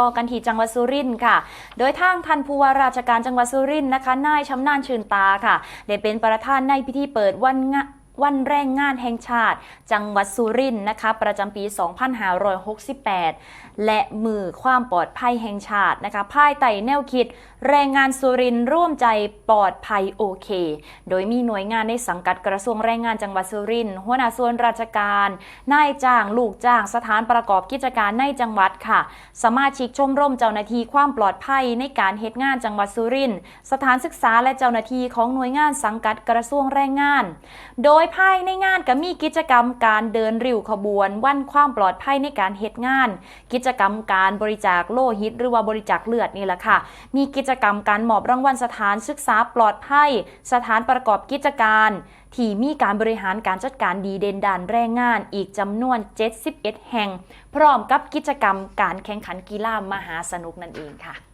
ต่อกันที่จังหวัดสุรินทร์ค่ะ โดยทางท่านผู้ว่าราชการจังหวัดสุรินทร์นะคะ นายชำนาญชื่นตาค่ะ ได้เป็นประธานในพิธีเปิดวันงะ วันแรงงานแห่งชาติ จังหวัดสุรินทร์นะคะประจำปี 2568 และมือความปลอดภัยแห่งชาตินะคะภายใต้แนวคิด แรงงานสุรินทร์ร่วมใจปลอดภัยโอเค โดยมีหน่วยงานในสังกัดกระทรวงแรงงานจังหวัดสุรินทร์หัวหน้าส่วนราชการ นายจ้างลูกจ้างสถานประกอบกิจการในจังหวัดค่ะ สมาชิกชมรมเจ้าหน้าที่ความปลอดภัยในการเหตุงานจังหวัดสุรินทร์สถานศึกษาและเจ้าหน้าที่ของหน่วยงานสังกัดกระทรวงแรงงาน โดยยภายในงานก็มีกิจกรรมการเดินริ้วขบวน วันความปลอดภัยในการเหตุงาน กิจกรรมการบริจาคโลหิต หรือว่าบริจาคเลือดนี่แหละค่ะ มีกิจกรรมการมอบรางวัลสถานศึกษาปลอดภัย สถานประกอบกิจการที่มีการบริหารการจัดการดีเด่นด่านแรงงานอีกจำนวน 71 แห่ง พร้อมกับกิจกรรมการแข่งขันกีฬามหาสนุกนั่นเองค่ะ